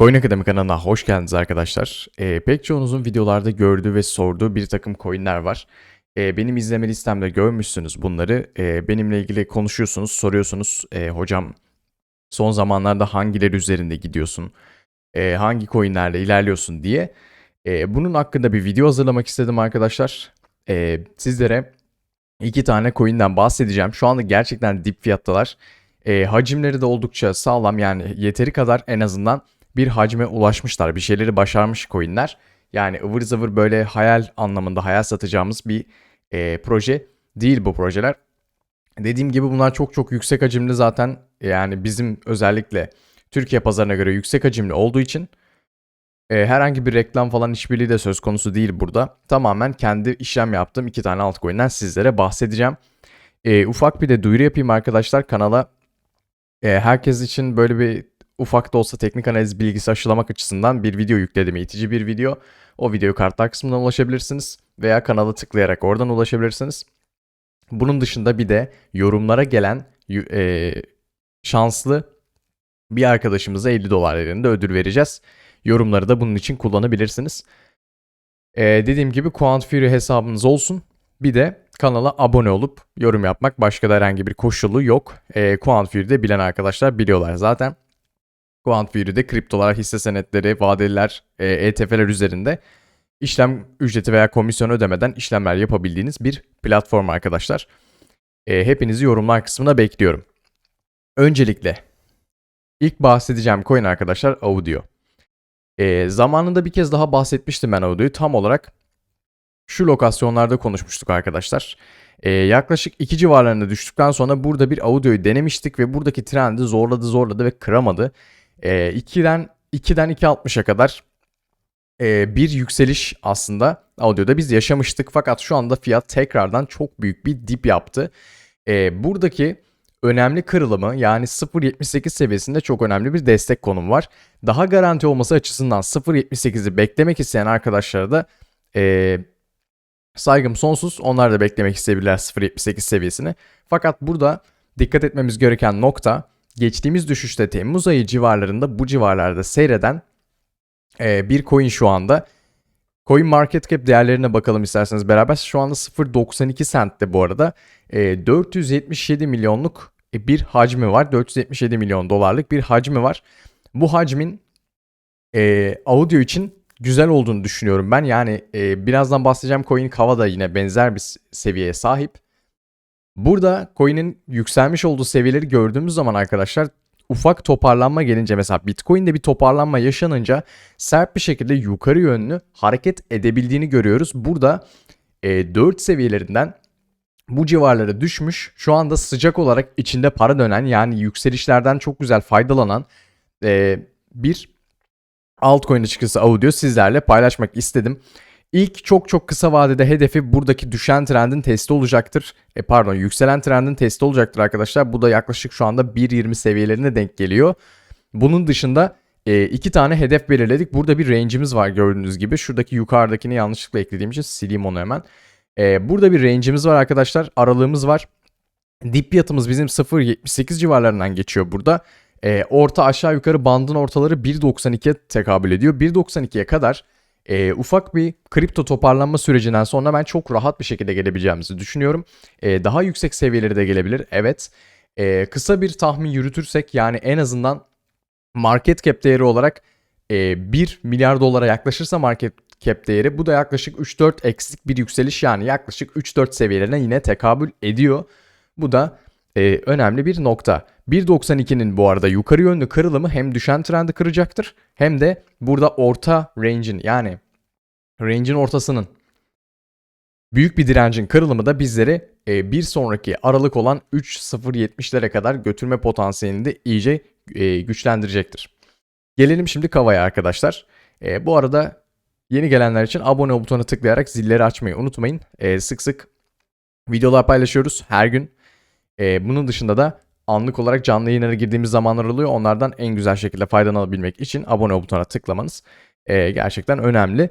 Coin Akademi kanalına hoş geldiniz arkadaşlar. Ee, pek çoğunuzun videolarda gördüğü ve sorduğu bir takım coinler var. Ee, benim izleme listemde görmüşsünüz bunları. Ee, benimle ilgili konuşuyorsunuz, soruyorsunuz. Ee, hocam son zamanlarda hangileri üzerinde gidiyorsun? Ee, hangi coinlerle ilerliyorsun diye. Ee, bunun hakkında bir video hazırlamak istedim arkadaşlar. Ee, sizlere iki tane coin'den bahsedeceğim. Şu anda gerçekten dip fiyattalar. Ee, hacimleri de oldukça sağlam yani yeteri kadar en azından bir hacme ulaşmışlar. Bir şeyleri başarmış coinler. Yani ıvır zıvır böyle hayal anlamında hayal satacağımız bir e, proje değil bu projeler. Dediğim gibi bunlar çok çok yüksek hacimli zaten yani bizim özellikle Türkiye pazarına göre yüksek hacimli olduğu için e, herhangi bir reklam falan işbirliği de söz konusu değil burada. Tamamen kendi işlem yaptığım iki tane altcoin'den sizlere bahsedeceğim. E, ufak bir de duyuru yapayım arkadaşlar kanala. E, herkes için böyle bir ufak da olsa teknik analiz bilgisi aşılamak açısından bir video yükledim. Eğitici bir video. O videoyu kartlar kısmından ulaşabilirsiniz veya kanala tıklayarak oradan ulaşabilirsiniz. Bunun dışında bir de yorumlara gelen e, şanslı bir arkadaşımıza 50 dolar değerinde ödül vereceğiz. Yorumları da bunun için kullanabilirsiniz. E, dediğim gibi Quant Fury hesabınız olsun. Bir de kanala abone olup yorum yapmak başka da herhangi bir koşulu yok. E, Quant Fury'de bilen arkadaşlar biliyorlar zaten. Quant Fury'de kriptolar, hisse senetleri, vadeliler, e, ETF'ler üzerinde işlem ücreti veya komisyon ödemeden işlemler yapabildiğiniz bir platform arkadaşlar. E, hepinizi yorumlar kısmına bekliyorum. Öncelikle ilk bahsedeceğim coin arkadaşlar Audio. E, zamanında bir kez daha bahsetmiştim ben Audio'yu. Tam olarak şu lokasyonlarda konuşmuştuk arkadaşlar. E, yaklaşık 2 civarlarında düştükten sonra burada bir Audio'yu denemiştik ve buradaki trendi zorladı zorladı ve kıramadı. E, 2'den 2'den 2.60'a kadar e, bir yükseliş aslında audioda biz yaşamıştık. Fakat şu anda fiyat tekrardan çok büyük bir dip yaptı. E, buradaki önemli kırılımı yani 0.78 seviyesinde çok önemli bir destek konum var. Daha garanti olması açısından 0.78'i beklemek isteyen arkadaşlara da e, saygım sonsuz. Onlar da beklemek isteyebilirler 0.78 seviyesini. Fakat burada dikkat etmemiz gereken nokta geçtiğimiz düşüşte Temmuz ayı civarlarında bu civarlarda seyreden e, bir coin şu anda. Coin market cap değerlerine bakalım isterseniz beraber. Şu anda 0.92 centte bu arada. E, 477 milyonluk bir hacmi var. 477 milyon dolarlık bir hacmi var. Bu hacmin e, audio için güzel olduğunu düşünüyorum ben. Yani e, birazdan bahsedeceğim coin Kava da yine benzer bir seviyeye sahip. Burada coin'in yükselmiş olduğu seviyeleri gördüğümüz zaman arkadaşlar ufak toparlanma gelince mesela Bitcoin'de bir toparlanma yaşanınca sert bir şekilde yukarı yönlü hareket edebildiğini görüyoruz. Burada e, 4 seviyelerinden bu civarlara düşmüş. Şu anda sıcak olarak içinde para dönen yani yükselişlerden çok güzel faydalanan e, bir altcoin açıkçası audio sizlerle paylaşmak istedim. İlk çok çok kısa vadede hedefi buradaki düşen trendin testi olacaktır. E pardon yükselen trendin testi olacaktır arkadaşlar. Bu da yaklaşık şu anda 1.20 seviyelerine denk geliyor. Bunun dışında e, iki tane hedef belirledik. Burada bir range'imiz var gördüğünüz gibi. Şuradaki yukarıdakini yanlışlıkla eklediğim için sileyim onu hemen. E, burada bir range'imiz var arkadaşlar. Aralığımız var. Dip fiyatımız bizim 0.78 civarlarından geçiyor burada. E, orta aşağı yukarı bandın ortaları 1.92'ye tekabül ediyor. 1.92'ye kadar e, ufak bir kripto toparlanma sürecinden sonra ben çok rahat bir şekilde gelebileceğimizi düşünüyorum. E, daha yüksek seviyeleri de gelebilir. Evet. E, kısa bir tahmin yürütürsek yani en azından market cap değeri olarak e, 1 milyar dolara yaklaşırsa market cap değeri bu da yaklaşık 3-4 eksik bir yükseliş yani yaklaşık 3-4 seviyelerine yine tekabül ediyor. Bu da e, önemli bir nokta. 1.92'nin bu arada yukarı yönlü kırılımı hem düşen trendi kıracaktır hem de burada orta range'in yani range'in ortasının büyük bir direncin kırılımı da bizleri e, bir sonraki aralık olan 3.070'lere kadar götürme potansiyelini de iyice e, güçlendirecektir. Gelelim şimdi Kava'ya arkadaşlar. E, bu arada yeni gelenler için abone butonuna tıklayarak zilleri açmayı unutmayın. E, sık sık videolar paylaşıyoruz her gün. E, bunun dışında da anlık olarak canlı yayınlara girdiğimiz zamanlar oluyor. Onlardan en güzel şekilde faydalanabilmek için abone butonuna tıklamanız e, gerçekten önemli.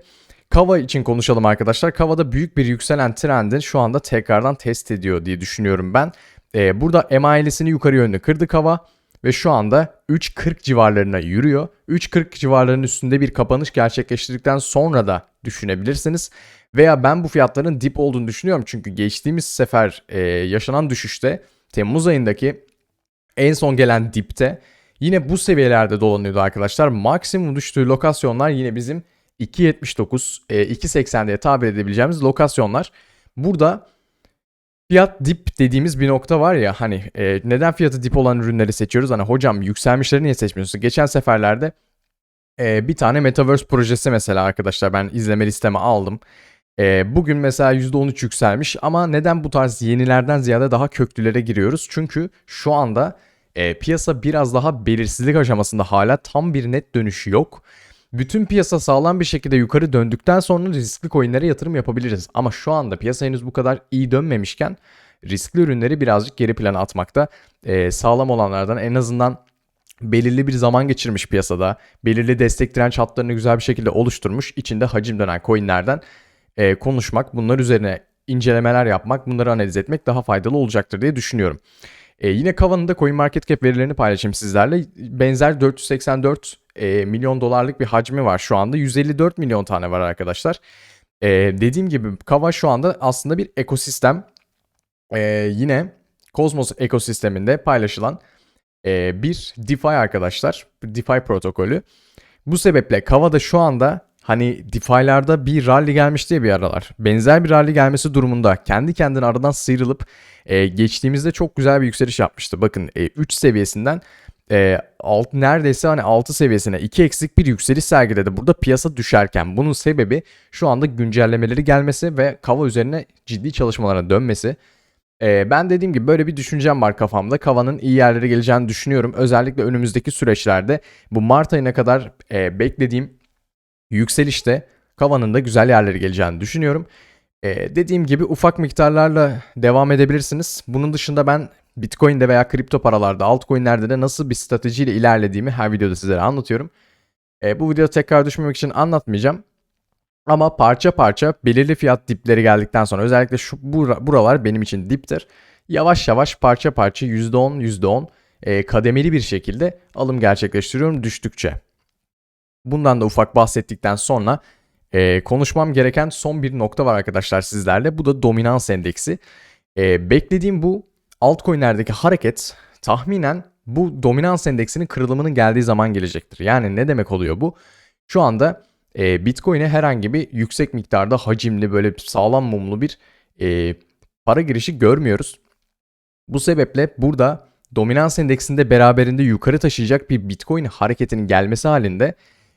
Kava için konuşalım arkadaşlar. Kava'da büyük bir yükselen trendin şu anda tekrardan test ediyor diye düşünüyorum ben. E, burada EMA ailesini yukarı yönlü kırdı Kava. ve şu anda 3.40 civarlarına yürüyor. 3.40 civarlarının üstünde bir kapanış gerçekleştirdikten sonra da düşünebilirsiniz. Veya ben bu fiyatların dip olduğunu düşünüyorum çünkü geçtiğimiz sefer e, yaşanan düşüşte Temmuz ayındaki en son gelen dipte yine bu seviyelerde dolanıyordu arkadaşlar. Maksimum düştüğü lokasyonlar yine bizim 2.79, e, 2.80 diye tabir edebileceğimiz lokasyonlar. Burada fiyat dip dediğimiz bir nokta var ya hani e, neden fiyatı dip olan ürünleri seçiyoruz? Hani hocam yükselmişleri niye seçmiyorsun? Geçen seferlerde e, bir tane Metaverse projesi mesela arkadaşlar ben izleme listeme aldım. E, bugün mesela %13 yükselmiş ama neden bu tarz yenilerden ziyade daha köklülere giriyoruz? Çünkü şu anda e, piyasa biraz daha belirsizlik aşamasında hala tam bir net dönüşü yok. Bütün piyasa sağlam bir şekilde yukarı döndükten sonra riskli coinlere yatırım yapabiliriz. Ama şu anda piyasa henüz bu kadar iyi dönmemişken riskli ürünleri birazcık geri plana atmakta. E, sağlam olanlardan en azından belirli bir zaman geçirmiş piyasada, belirli destek direnç hatlarını güzel bir şekilde oluşturmuş, içinde hacim dönen coinlerden e, konuşmak, bunlar üzerine incelemeler yapmak, bunları analiz etmek daha faydalı olacaktır diye düşünüyorum. E, yine Kava'nın da CoinMarketCap verilerini paylaşayım sizlerle. Benzer 484 e, milyon dolarlık bir hacmi var şu anda. 154 milyon tane var arkadaşlar. E, dediğim gibi Kava şu anda aslında bir ekosistem. E, yine Cosmos ekosisteminde paylaşılan e, bir DeFi arkadaşlar. DeFi protokolü. Bu sebeple Kava'da şu anda hani DeFi'larda bir rally gelmiş diye bir aralar. Benzer bir rally gelmesi durumunda kendi kendine aradan sıyrılıp e, geçtiğimizde çok güzel bir yükseliş yapmıştı. Bakın e, 3 seviyesinden e, alt, neredeyse hani 6 seviyesine 2 eksik bir yükseliş sergiledi. Burada piyasa düşerken bunun sebebi şu anda güncellemeleri gelmesi ve Kava üzerine ciddi çalışmalara dönmesi. E, ben dediğim gibi böyle bir düşüncem var kafamda. Kava'nın iyi yerlere geleceğini düşünüyorum. Özellikle önümüzdeki süreçlerde bu Mart ayına kadar e, beklediğim yükselişte Kava'nın da güzel yerlere geleceğini düşünüyorum. Ee, dediğim gibi ufak miktarlarla devam edebilirsiniz. Bunun dışında ben Bitcoin'de veya kripto paralarda, altcoin'lerde de nasıl bir stratejiyle ilerlediğimi her videoda sizlere anlatıyorum. Ee, bu videoda tekrar düşmemek için anlatmayacağım. Ama parça parça belirli fiyat dipleri geldikten sonra özellikle şu buralar benim için diptir. Yavaş yavaş parça parça %10 %10 e, kademeli bir şekilde alım gerçekleştiriyorum düştükçe. Bundan da ufak bahsettikten sonra e, konuşmam gereken son bir nokta var arkadaşlar sizlerle. Bu da dominans endeksi. E, beklediğim bu altcoin'lerdeki hareket tahminen bu dominans endeksinin kırılımının geldiği zaman gelecektir. Yani ne demek oluyor bu? Şu anda e, Bitcoin'e herhangi bir yüksek miktarda hacimli böyle sağlam mumlu bir e, para girişi görmüyoruz. Bu sebeple burada dominans endeksinde beraberinde yukarı taşıyacak bir Bitcoin hareketinin gelmesi halinde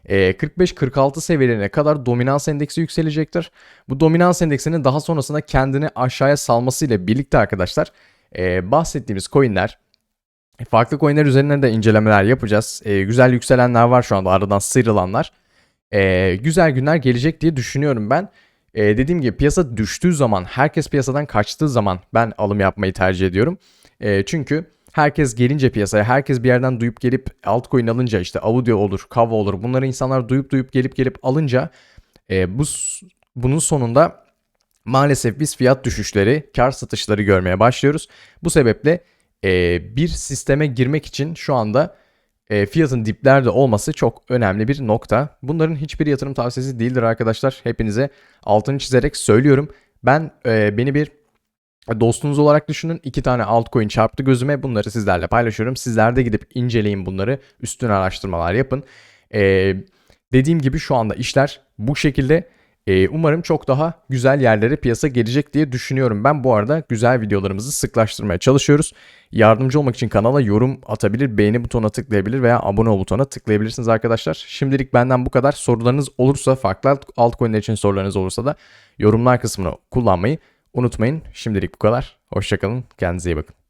45-46 seviyelerine kadar dominans endeksi yükselecektir. Bu dominans endeksinin daha sonrasında kendini aşağıya salması ile birlikte arkadaşlar bahsettiğimiz coinler farklı coinler üzerinden de incelemeler yapacağız. güzel yükselenler var şu anda aradan sıyrılanlar. güzel günler gelecek diye düşünüyorum ben. dediğim gibi piyasa düştüğü zaman herkes piyasadan kaçtığı zaman ben alım yapmayı tercih ediyorum. çünkü herkes gelince piyasaya, herkes bir yerden duyup gelip altcoin alınca işte Audio olur, Kava olur. Bunları insanlar duyup duyup gelip gelip alınca e, bu bunun sonunda maalesef biz fiyat düşüşleri, kar satışları görmeye başlıyoruz. Bu sebeple e, bir sisteme girmek için şu anda e, fiyatın diplerde olması çok önemli bir nokta. Bunların hiçbir yatırım tavsiyesi değildir arkadaşlar. Hepinize altını çizerek söylüyorum. Ben e, beni bir Dostunuz olarak düşünün. iki tane altcoin çarptı gözüme. Bunları sizlerle paylaşıyorum. Sizler de gidip inceleyin bunları. Üstüne araştırmalar yapın. Ee, dediğim gibi şu anda işler bu şekilde. Ee, umarım çok daha güzel yerlere piyasa gelecek diye düşünüyorum. Ben bu arada güzel videolarımızı sıklaştırmaya çalışıyoruz. Yardımcı olmak için kanala yorum atabilir, beğeni butonuna tıklayabilir veya abone ol butonuna tıklayabilirsiniz arkadaşlar. Şimdilik benden bu kadar. Sorularınız olursa, farklı altcoin'ler için sorularınız olursa da yorumlar kısmını kullanmayı Unutmayın şimdilik bu kadar. Hoşçakalın. Kendinize iyi bakın.